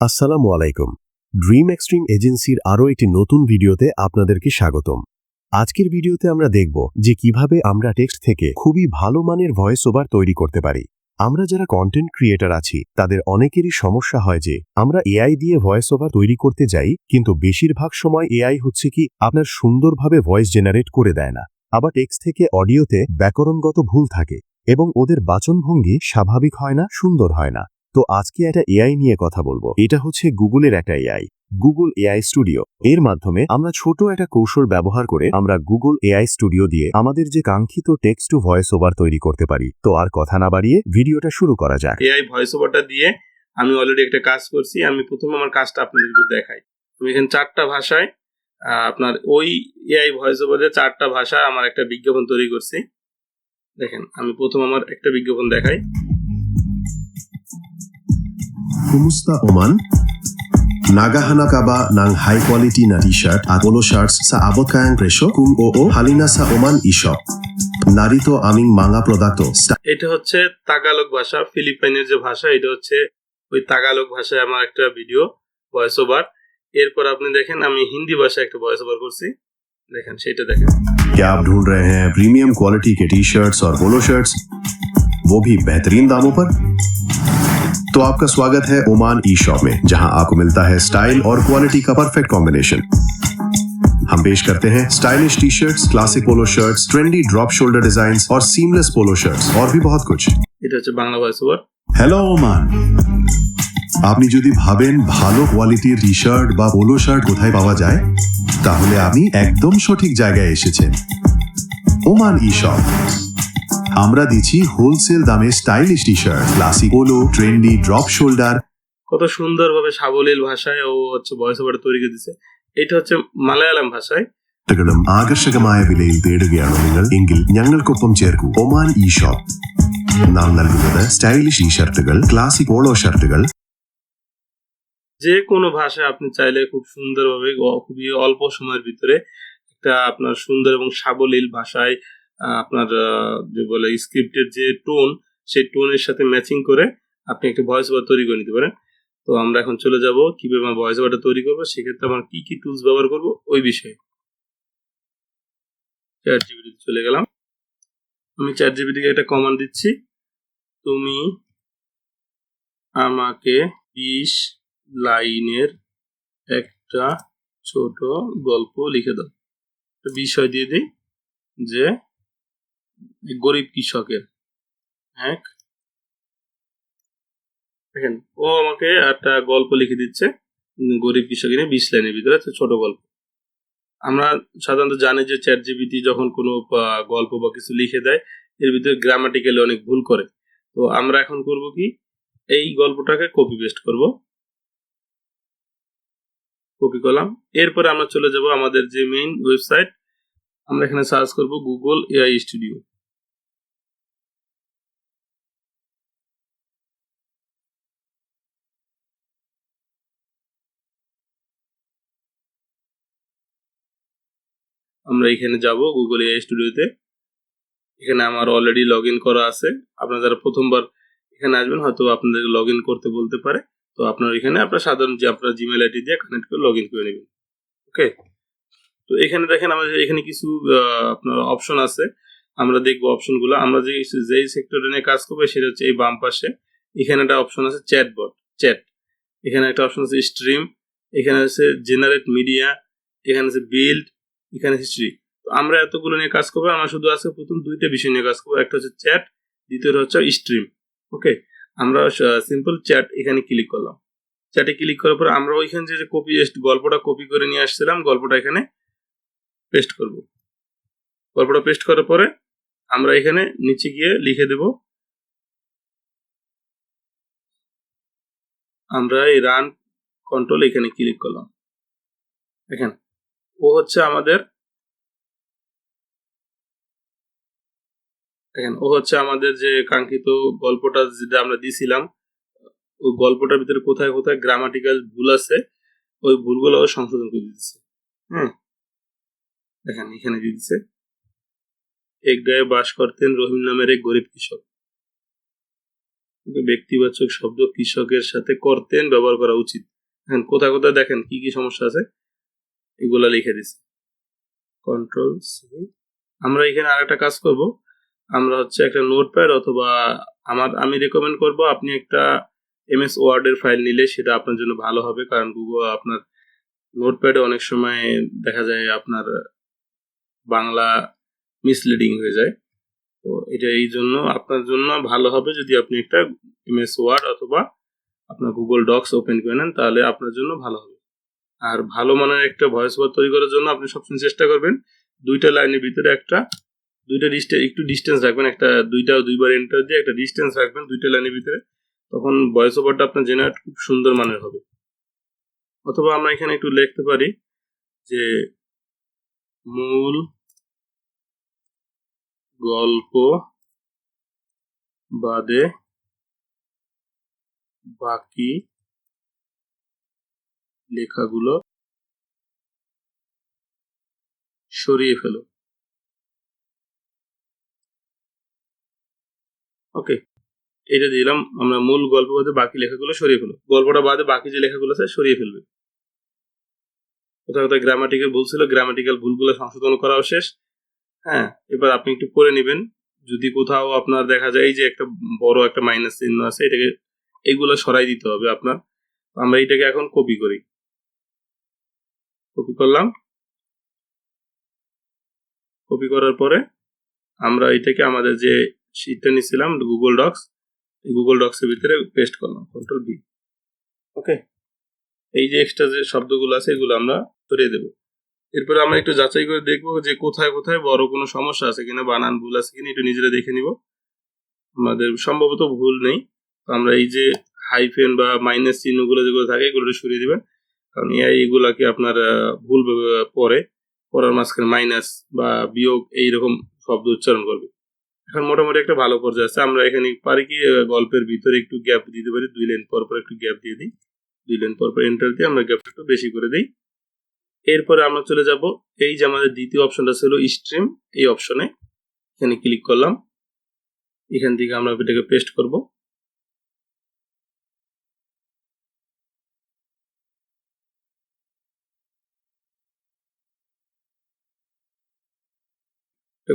আসসালামু আলাইকুম। Dream extreme এজেন্সির আরও একটি নতুন ভিডিওতে আপনাদেরকে স্বাগতম। আজকের ভিডিওতে আমরা দেখব যে কীভাবে আমরা টেক্সট থেকে খুবই ভালো মানের ভয়েস ওভার তৈরি করতে পারি। আমরা যারা কন্টেন্ট ক্রিয়েটর আছি, তাদের অনেকেরই সমস্যা হয় যে, আমরা এআই দিয়ে ভয়েস ওভার তৈরি করতে যাই, কিন্তু বেশিরভাগ সময় এআই হচ্ছে কি, আপনার সুন্দরভাবে ভয়েস জেনারেট করে দেয় না। আবার টেক্সট থেকে অডিওতে ব্যাকরণগত ভুল থাকে এবং ওদের বাচনভঙ্গি স্বাভাবিক হয় না, সুন্দর হয় না। তো আজকে একটা এআই নিয়ে কথা বলব। এটা হচ্ছে গুগলের একটা এআই, গুগল এআই স্টুডিও। এর মাধ্যমে আমরা ছোট একটা কৌশল ব্যবহার করে আমরা গুগল এআই স্টুডিও দিয়ে আমাদের যে কাঙ্ক্ষিত টেক্সট টু ভয়েস ওভার তৈরি করতে পারি। তো আর কথা না বাড়িয়ে ভিডিওটা শুরু করা যাক। এআই ভয়েস ওভারটা দিয়ে আমি অলরেডি একটা কাজ করছি, আমি প্রথমে আমার কাজটা আপনাদের একটু দেখাই। আমি এখানে চারটা ভাষায় আপনার ওই এআই ভয়েস ওভারে চারটা ভাষা আমার একটা বিজ্ঞাপন তৈরি করছি। দেখেন, আমি প্রথম আমার একটা বিজ্ঞাপন দেখাই। Kumusta Oman? Nagahana ka ba ng high quality na t-shirt at polo shirts sa abot kayang presyo? Kung oo, halina sa Oman eShop. Narito aming mga produkto. Sta- এটা হচ্ছে তাগালগ ভাষা ফিলিপাইনের যে ভাষা এটা হচ্ছে ওই তাগালগ ভাষায় আমার একটা ভিডিও ভয়েস ওভার এরপর আপনি দেখেন আমি হিন্দি ভাষায় একটা ভয়েস ওভার করছি দেখেন সেটা দেখেন क्या आप ढूंढ रहे हैं प्रीमियम क्वालिटी के टी शर्ट्स और पोलो शर्ट्स वो भी बेहतरीन दामों पर तो आपका स्वागत है ओमान ई शॉप में जहां आपको मिलता है स्टाइल और क्वालिटी का परफेक्ट कॉम्बिनेशन हम पेश करते हैं stylish T shirts classic polo shirts trendy drop shoulder design और सीमलेस पोलो शर्ट्स और भी बहुत कुछ এটা হচ্ছে Bangla voice over hello Oman আপনি যদি ভাবেন ভালো কোয়ালিটির টি শার্ট বা পোলো শার্ট কোথায় পাওয়া যায় তাহলে আপনি একদম সঠিক জায়গায় এসেছেন ওমান ই শপ আমরা দিচ্ছি হোলসেল দামে stylish T shirt classic polo trendy drop shoulder কত সুন্দরভাবে সাবলীল ভাষায় ও হচ্ছে ভয়েস ওভার তৈরি করে দিছে এটা হহচ্ছে মালায়ালাম ভাষায় ഷർട്ടുകളും ആകർഷകമായ വിലയിൽ തേടുകയാണോ നിങ്ങൾ എങ്കിൽ ഞങ്ങൾക്കൊപ്പം ചേർക്കൂ ഒമാൻ ഇ ഷോപ്പ് നാം നൽകുന്നത് സ്റ്റൈലിഷ് ഈ ഷർട്ടുകൾ ക്ലാസിക് പോളോ ഷർട്ടുകൾ যে কোনো ভাষায় আপনি চাইলে খুব সুন্দরভাবে অ- খুবই অল্প সময়ের ভিতরে একটা আপনার সুন্দর এবং সাবলীল ভাষায় আহ, আপনার যে বলে স্ক্রিপ্টের যে টোন সেই টোনের সাথে ম্যাচিং করে আপনি একটা ভয়েস ওভার তৈরি করে নিতে পারেন। তো আমরা এখন চলে যাব, কীভাবে আমার ভয়েস ওভারটা তৈরি করব, সেক্ষেত্রে আমার কি কি টুলস ব্যবহার করব, ওই বিষয়ে। চ্যাট জিবিটিতে চলে গেলাম। আমি চ্যাট জিবিটিকে একটা কমান্ড দিচ্ছি। তুমি আমাকে বিশ লাইনের একটা ছোট গল্প লিখে দাও। বিষয় দিয়ে দিই যে গরিব কৃষকের। এক। দেখেন, ও আমাকে একটা গল্প লিখে দিচ্ছে, গরিব কৃষক নিয়ে বিশ লাইনের ভিতরে ছোট গল্প। আমরা সাধারণত জানি যে চ্যাট জিবিটি যখন কোনো গল্প বা কিছু লিখে দেয়, এর ভিতরে গ্রামাটিক্যালি অনেক ভুল করে। তো আমরা এখন করব কি, এই গল্পটাকে কপি পেস্ট করব। কপি করলাম। এরপরে আমরা চলে যাব আমাদের যে মেইন ওয়েবসাইট আমরা এখানে সার্চ করব গুগল এআই স্টুডিও আমরা এখানে যাব গুগল এআই স্টুডিওতে এখানে আমার অলরেডি লগ করা আছে। আপনারা যারা প্রথমবার এখানে আসবেন, হয়তো আপনাদের লগ করতে বলতে পারে। তো আপনার এখানে আপনার সাধারণ যে আপনার জিমেল আইডি দিয়ে কানেক্ট করে লগ করে নেবেন। ওকে তো এখানে দেখেন আমাদের এখানে কিছু আপনার অপশন আছে। আমরা দেখব অপশনগুলো আমরা যে যেই সেক্টরে নিয়ে কাজ করব, সেটা হচ্ছে এই বাম পাশে। এখানে একটা অপশন আছে চ্যাট বট চ্যাট এখানে একটা অপশন আছে স্ট্রিম এখানে আছে জেনারেট মিডিয়া এখানে আছে বিল্ড এখানে হিস্ট্রি তো আমরা এতগুলো নিয়ে কাজ করব, আমরা শুধু আছে প্রথম দুইটা বিষয় নিয়ে কাজ করব। একটা হচ্ছে চ্যাট দ্বিতীয়টা হচ্ছে স্ট্রিম ওকে আমরা সিম্পল চ্যাট এখানে ক্লিক করলাম। চ্যাটে ক্লিক করার পরে আমরা ওইখানে যে কপি গল্পটা কপি করে নিয়ে আসছিলাম, গল্পটা এখানে পেস্ট করব। গল্পটা পেস্ট করার পরে আমরা এখানে নিচে গিয়ে লিখে দেব, আমরা এই রান কন্ট্রোল এখানে ক্লিক করলাম। দেখেন ও হচ্ছে আমাদের দেখেন, ও হচ্ছে আমাদের যে কাঙ্ক্ষিত গল্পটা যেটা আমরা দিছিলাম, ওই গল্পটার ভিতরে কোথায় কোথায় গ্রামাটিক্যাল ভুল আছে, ওই ভুলগুলো সংশোধন করে দিচ্ছে হ্যাঁ দেখেন, এখানে দিয়ে দিচ্ছে এক গায়ে বাস করতেন রহিম নামের এক গরিব কৃষক। ব্যক্তিবাচক শব্দ কৃষকের সাথে করতেন ব্যবহার করা উচিত। হ্যাঁ কোথায় কোথায় দেখেন, কি কি সমস্যা আছে? এগুলা লিখে দিছি। কন্ট্রোল আমরা এখানে আরেকটা কাজ করব। আমরা হচ্ছে একটা নোটপ্যাড অথবা আমার, আমি রেকমেন্ড করব আপনি একটা এমএস ওয়ার্ডের ফাইল নিলে সেটা আপনার জন্য ভালো হবে কারণ গুগল আপনার নোটপ্যাডে অনেক সময় দেখা যায় আপনার বাংলা মিসলিডিং হয়ে যায়। তো এটা এই জন্য আপনার জন্য ভালো হবে যদি আপনি একটা এমএস ওয়ার্ড অথবা আপনার গুগল ডক্স ওপেন করে নেন তাহলে আপনার জন্য ভালো হবে। আর ভালো মানের একটা ভয়েস ওভার তৈরি করার জন্য আপনি সবসময় চেষ্টা করবেন দুইটা লাইনের ভিতরে একটা, দুইটা ডিস্টেন্স একটু ডিস্টেন্স রাখবেন, একটা দুইটা দুইবার এন্টার দিয়ে একটা ডিস্টেন্স রাখবেন দুইটা লাইনের ভিতরে, তখন ভয়েস ওভারটা আপনার জেনারেট খুব সুন্দর মানের হবে। অথবা আমরা এখানে একটু লিখতে পারি যে মূল গল্প বাদে বাকি লেখাগুলো সরিয়ে ফেলো। ওকে, এটা দিলাম। আমরা মূল গল্প বাদে বাকি লেখাগুলো সরিয়ে ফেলো। গল্পটা বাদে বাকি যে লেখাগুলো আছে সরিয়ে ফেলবে। কোথাও কোথাও গ্রামাটিক্যাল ভুল ছিল গ্রামাটিক্যাল ভুলগুলো সংশোধন করাও শেষ। হ্যাঁ এবার আপনি একটু পড়ে নেবেন। যদি কোথাও আপনার দেখা যায় যে একটা বড় একটা মাইনাস চিহ্ন আছে, এটাকে এগুলো সরাই দিতে হবে আপনার। আমরা এটাকে এখন কপি করি। কপি করলাম। কপি করার পরে আমরা এটাকে আমাদের যে শীটটা নিয়েছিলাম গুগল ডক্স এই গুগল ডক্সের ভিতরে পেস্ট করলাম কন্ট্রোল বি ওকে এই যে এক্সট্রা যে শব্দগুলো আছে, এগুলো আমরা সরিয়ে দেবো। এরপরে আমরা একটু যাচাই করে দেখব যে কোথায় কোথায় বড় কোনো সমস্যা আছে কিনা, বানান ভুল আছে কিনা, একটু নিজেরা দেখে নিব। আমাদের সম্ভবত ভুল নেই। আমরা এই যে হাইফেন বা মাইনাস চিহ্নগুলো যেগুলো থাকে, এগুলো সরিয়ে দিবেন। কারণ এআই এগুলাকে আপনার ভুল পড়ে পড়ার মাঝখানে মাইনাস বা বিয়োগ এইরকম শব্দ উচ্চারণ করবে। এখন মোটামুটি একটা ভালো পর্যায়ে আছে। আমরা এখানে পারি কি গল্পের ভিতরে একটু গ্যাপ দিতে পারি। দুই লাইন পর পর একটু গ্যাপ দিয়ে দিই। দুই লাইন পর পর এন্টার দিয়ে আমরা গ্যাপটা একটু বেশি করে দিই। এরপরে আমরা চলে যাব। এই যে আমাদের দ্বিতীয় অপশনটা ছিল স্ট্রিম এই অপশনে এখানে ক্লিক করলাম। এখান থেকে আমরা এটাকে পেস্ট করব।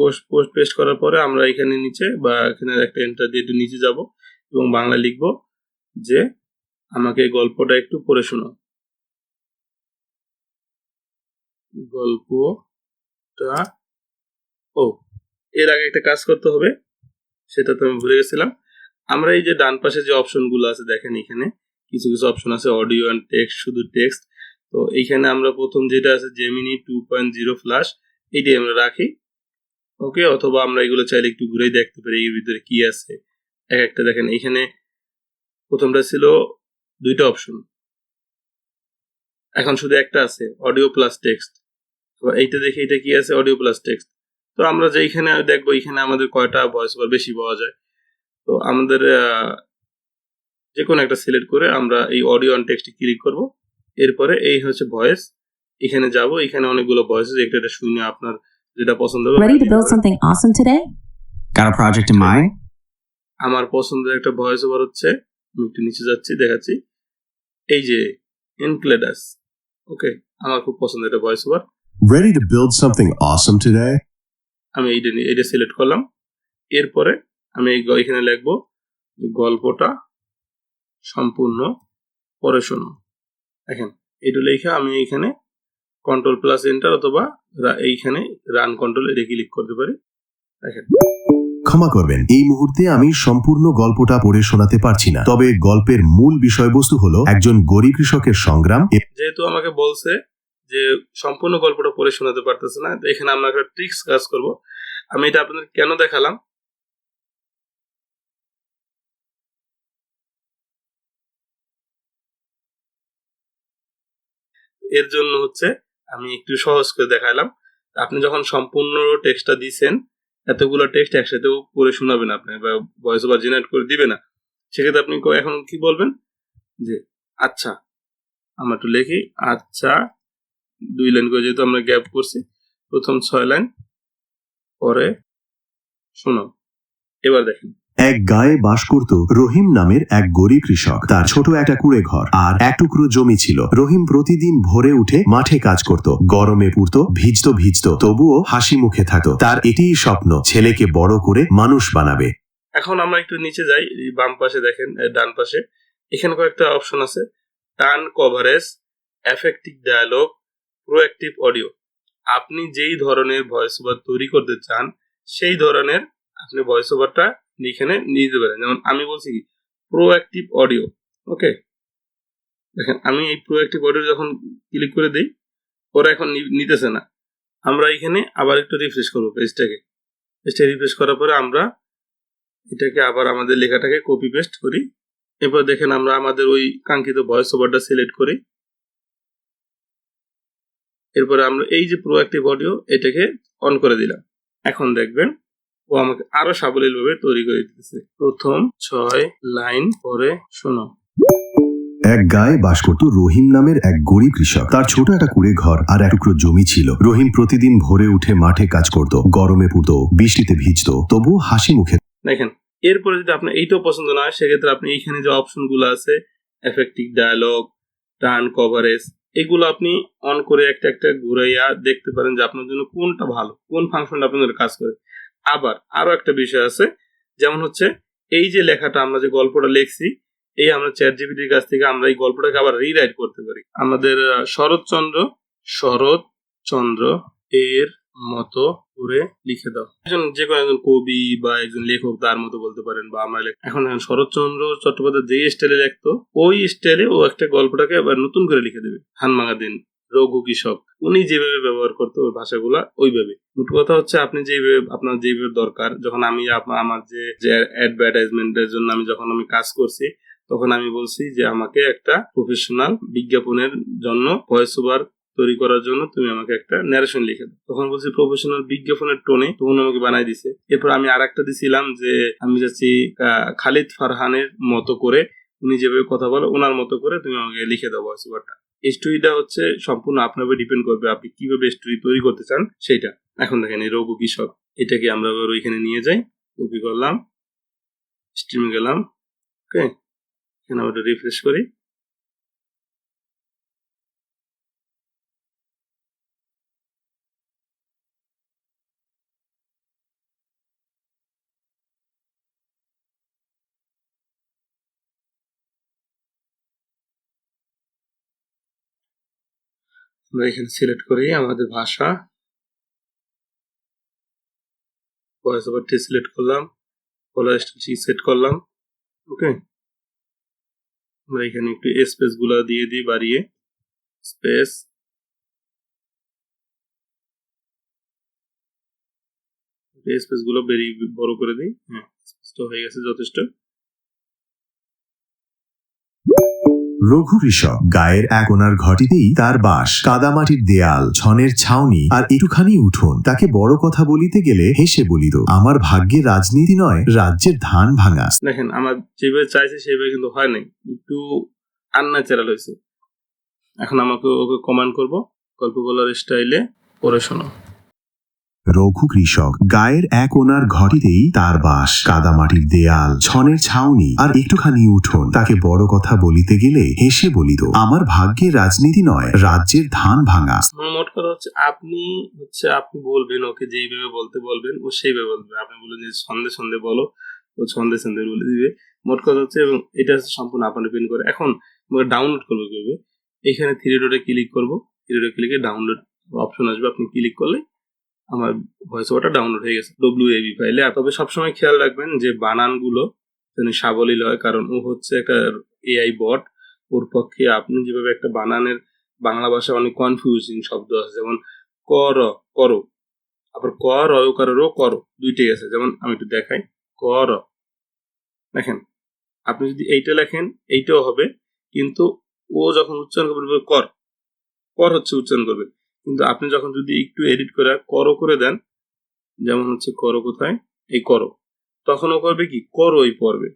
পোস্ট পোস্ট পেস্ট করার পরে আমরা এখানে নিচে বা এখানে একটা এন্টার দিয়ে একটু নিচে যাব এবং বাংলা লিখব যে আমাকে গল্পটা একটু পড়ে শোনাও। গল্পটা, ও, এর আগে একটা কাজ করতে হবে, সেটা তো আমি ভুলে গেছিলাম। আমরা এই যে ডান পাশে যে অপশনগুলো আছে, দেখেন এখানে কিছু কিছু অপশন আছে, অডিও অ্যান্ড টেক্সট শুধু টেক্সট তো এইখানে আমরা প্রথম যেটা আছে Gemini two point zero flash এইটাই আমরা রাখি। ওকে, অথবা আমরা এগুলো চাইলে একটু ঘুরেই দেখতে পারি এর ভিতরে কি আছে। এক একটা দেখেন এখানে প্রথমটা ছিল দুইটা অপশন এখন শুধু একটা আছে অডিও প্লাস টেক্সট এইটা দেখে এটা কি আছে অডিও প্লাস টেক্সট তো আমরা যে এখানে দেখব এখানে আমাদের কয়টা ভয়েস ওভার বেশি পাওয়া যায়। তো আমাদের যে কোনো একটা সিলেক্ট করে আমরা এই অডিও অন টেক্সটে ক্লিক করব। এরপরে এই হচ্ছে ভয়েস এখানে যাব, এখানে অনেকগুলো ভয়েস একটা একটা শুনে আপনার যেটা পছন্দ হবে Ready to build something awesome today? Got a project in mind? আমার পছন্দের একটা ভয়েস ওভার হচ্ছে আমি একটু নিচে যাচ্ছি দেখাচ্ছি এই যে ইনক্লেডাস ওকে আমার খুব পছন্দের একটা voice over Ready to build something awesome today? আমি এইটা নিয়ে- এইটা সিলেক্ট করলাম এরপরে আমি এই গ- এখানে লিখব যে গল্পটা সম্পূর্ণ পড়ে শোনো দেখেন এটা লেখা আমি এখানে কন্ট্রোল প্লাস এন্টার অথবা এইখানে রান কন্ট্রোল এটা ক্লিক করতে পারি। দেখেন। ক্ষমা করবেন এই মুহূর্তে আমি সম্পূর্ণ গল্পটা পড়ে শোনাতে পারছি না। তবে গল্পের মূল বিষয়বস্তু হলো একজন গরিব কৃষকের সংগ্রাম যেহেতু আমাকে বলছে যে সম্পূর্ণ গল্পটা পড়ে শোনাতে পারতেছে না তো এখানে আমরা একটা ট্রিক্স কাজ করব। আমি এটা আপনাদের কেন দেখালাম? এর জন্য হচ্ছে আমি একটু সহজ করে দেখালাম। আপনি যখন সম্পূর্ণ টেক্সটটা দিছেন, এতগুলো টেক্সট একসাথেও পড়ে শোনাবেন আপনি বা ভয়েস ওভার জেনারেট করে দিবে না। সেক্ষেত্রে আপনি এখন কি বলবেন? যে আচ্ছা আমরা একটু লিখি আচ্ছা দুই লাইন করে যেহেতু আমরা গ্যাপ করছি, প্রথম ছয় লাইন পরে শোনো এবার দেখেন। এক গায়ে বাস করত রহিম নামের এক গরিব কৃষক। তার ছোট একটা কুড়ে ঘর আর এক টুকরো জমি ছিল। রহিম প্রতিদিন ভোরে উঠে মাঠে কাজ করত। গরমে পুড়তো, ভিজতো ভিজতো, তবুও হাসি মুখে থাকতো। তার এটিই স্বপ্ন, ছেলেকে বড় করে মানুষ বানাবে। এখন আমরা একটু নিচে যাই বাম পাশে দেখেন ডান পাশে। এখানে কয়েকটা অপশন আছে। Turn coverage, affective dialogue, proactive audio. আপনি যেই ধরনের ভয়েস ওভার তৈরি করতে চান, সেই ধরনের আপনি ভয়েস ওভারটা এখানে নিয়ে দিতে পারেন। যেমন আমি বলছি কি প্রোঅ্যাক্টিভ অডিও ওকে দেখেন, আমি এই প্রোঅ্যাক্টিভ অডিও যখন ক্লিক করে দিই, ওরা এখন নিতেছে না। আমরা এখানে আবার একটু রিফ্রেশ করব পেজটাকে পেজটা রিফ্রেশ করার পরে আমরা এটাকে আবার আমাদের লেখাটাকে কপি পেস্ট করি। এরপর দেখেন আমরা আমাদের ওই কাঙ্ক্ষিত ভয়েস ওভারটা সিলেক্ট করি। এরপরে আমরা এই যে প্রোঅ্যাক্টিভ অডিও এটাকে অন করে দিলাম। এখন দেখবেন ও আমাকে আরও সাবলীল ভাবে তৈরি করে দিতেছে। প্রথম ছয় লাইন পরে শোনো। এক গায়ে বাস করত রহিম নামের এক গরিব কৃষক। তার ছোট একটা কুড়ে ঘর আর এক টুকরো জমি ছিল। রহিম প্রতিদিন ভোরে উঠে মাঠে কাজ করত। গরমে পুড়তো বৃষ্টিতে ভিজতো তবুও হাসি মুখে দেখেন এরপরে যদি আপনার এইটাও পছন্দ না হয় সেক্ষেত্রে আপনি এইখানে যে অপশনগুলো আছে এফেক্টিভ ডায়ালগ টার্ন কভারেজ এগুলো আপনি অন করে একটা একটা ঘুরাইয়া দেখতে পারেন যে আপনার জন্য কোনটা ভালো কোন ফাংশনটা আপনার জন্য কাজ করে। আবার আরও একটা বিষয় আছে, যেমন হচ্ছে এই যে লেখাটা আমরা যে গল্পটা লিখছি, এই আমরা চ্যাট জিপিটির কাছ থেকে আমরা এই গল্পটাকে আবার রিরাইট করতে পারি। আমাদের শরৎচন্দ্র শরৎচন্দ্র এর মতো করে লিখে দাও। একজন যে কোনো একজন কবি বা একজন লেখক তার মতো বলতে পারেন বা আমরা এখন এখন শরৎচন্দ্র চট্টোপাধ্যায় যে স্টাইলে লিখতো, ওই স্টাইলে ও একটা গল্পটাকে আবার নতুন করে লিখে দেবে হানমাঙা দিন। রঘু কৃষক, উনি যেভাবে ব্যবহার করতো ওই ভাষাগুলা, ওইভাবে। মোট কথা হচ্ছে আপনি যেভাবে আপনার যেভাবে দরকার, যখন আমি আমার যে অ্যাডভার্টাইজমেন্টের জন্য আমি যখন আমি কাজ করছি, তখন আমি বলছি যে, আমাকে একটা প্রফেশনাল বিজ্ঞাপনের জন্য ভয়েস ওভার তৈরি করার জন্য তুমি আমাকে একটা ন্যারেশন লিখে দাও। তখন বলছি প্রফেশনাল বিজ্ঞাপনের টোনে তখন আমাকে বানাই দিছে। এরপর আমি আর একটা দিছিলাম যে, আমি যাচ্ছি খালিদ ফারহানের মতো করে, উনি যেভাবে কথা বলে, ওনার মতো করে তুমি আমাকে লিখে দাও ভয়েস ওভারটা স্টোরিটা হচ্ছে সম্পূর্ণ আপনার উপর ডিপেন্ড করবে আপনি কীভাবে স্টোরি তৈরি করতে চান সেটা এখন দেখেন এই রঘু কৃষক এটাকে আমরা আবার ওইখানে নিয়ে যাই কপি করলাম স্ট্রিমে গেলাম ওকে এখানে আমরা রিফ্রেশ করি। আমরা এখানে সিলেক্ট করি আমাদের ভাষা। ভয়েস ওভারটি সিলেক্ট করলাম। কলার সেট করলাম। ওকে আমরা এখানে একটু স্পেসগুলা দিয়ে দিই, বাড়িয়ে। স্পেসগুলো বেরিয়ে বড় করে দিই। হ্যাঁ হয়ে গেছে যথেষ্ট। রঘু কৃষক। গায়ের এক ওনার ঘটিতেই তার বাস, কাদামাটির দেয়াল, ছনের ছাউনি আর একটুখানি উঠোন, তাকে বড় কথা বলিতে গেলে হেসে বলিত আমার ভাগ্যে রাজনীতি নয়, রাজ্যের ধান ভাঙা। দেখেন, আমার যেভাবে চাইছে, সেভাবে কিন্তু হয় নাই। একটু আনন্যাচারাল হয়েছে। এখন আমাকে ওকে কমান্ড করব। গল্প বলার স্টাইলে পড়ে শোনো। রঘু কৃষক, গায়ের এক ওনার ঘটিতেই তার বাস, কাদামাটির দেয়াল, ছনের ছাউনি আর একটুখানি উঠোন। তাকে বড় কথা বলিতে গেলে হেসে বলিত আমার ভাগ্যে রাজনীতি নয়, রাজ্যের ধান ভাঙা। মোট কথা হচ্ছে, আপনি হচ্ছে, আপনি বলবেন, ওকে যেইভাবে বলতে বলবেন, ও সেইভাবে বলবে। আপনি বলবেন যে সন্ধে সন্ধে বলো, ও সন্ধে সন্ধে বলে দিবে। মোট কথা হচ্ছে, এবং এটা সম্পূর্ণ আপনার ডিপেন্ড করে। এখন ডাউনলোড করব কীভাবে? এখানে থ্রি ডটে ক্লিক করব। থ্রি ডটে ক্লিকে ডাউনলোড অপশন আসবে, আপনি ক্লিক করলে আমার ভয়েস ওভারটা ডাউনলোড হয়ে গেছে ডব্লিউ এবি ফাইলে তবে সবসময় খেয়াল রাখবেন যে বানানগুলো যেন সাবলীল হয়, কারণ ও হচ্ছে একটা এআই বট ওর পক্ষে আপনি যেভাবে একটা বানানের, বাংলা ভাষায় অনেক কনফিউজিং শব্দ আছে, যেমন কর করো। আবার কর অয়কারেরও করো, দুইটাই আছে। যেমন আমি একটু দেখাই কর দেখেন, আপনি যদি এইটা লেখেন, এইটাও হবে, কিন্তু ও যখন উচ্চারণ করবে, কর। কর হচ্ছে উচ্চারণ করবে। কিন্তু আপনি যখন যদি একটু এডিট করে করো করে দেন, যেমন হচ্ছে করো কোথায়? এই করো। তখন ও করবে কি? করোই পড়বে।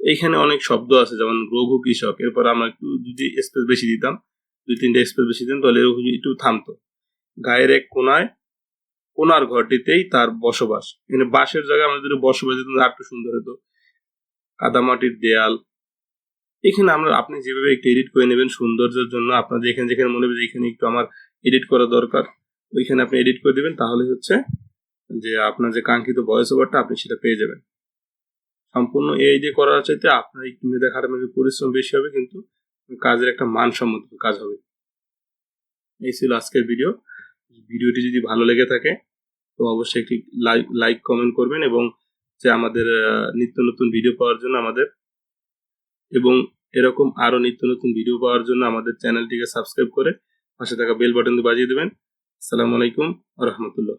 এইখানে অনেক শব্দ আছে, যেমন রঘু কৃষক। এরপর আমরা একটু যদি স্পেস বেশি দিতাম, দুই তিনটে স্পেস বেশি দিতাম, তাহলে রঘু একটু থামতো। গায়ের এক কোনায় কোনার ঘরটিতেই তার বসবাস। এখানে বাসের জায়গায় আমরা যদি বসবাস দিতাম আর একটু সুন্দর হতো। কাদামাটির দেয়াল। এখানে আমরা, আপনি যেভাবে একটু এডিট করে নেবেন, সৌন্দর্যের জন্য আপনার যেখানে যেখানে মনে হবে এখানে একটু আমার এডিট করা দরকার, ওইখানে আপনি এডিট করে দিবেন, তাহলে হচ্ছে যে আপনার যে কাঙ্ক্ষিত ভয়েস ওভারটা আপনি সেটা পেয়ে যাবেন। সম্পূর্ণ এই দিয়ে করার চাইতে আপনার একটু মেধা খাটানোর পরিশ্রম বেশি হবে, কিন্তু কাজের একটা মানসম্মত কাজ হবে। এই ছিল আজকের ভিডিও ভিডিওটি যদি ভালো লেগে থাকে, তো অবশ্যই একটি লাইক কমেন্ট করবেন এবং যে আমাদের নিত্য নতুন ভিডিও পাওয়ার জন্য আমাদের এবং এরকম আরও নিত্য নতুন ভিডিও পাওয়ার জন্য আমাদের চ্যানেলটিকে সাবস্ক্রাইব করে পাশে থাকা বেল বাটন বাজিয়ে দেবেন। আসসালামু আলাইকুম রহমতুল্লাহ।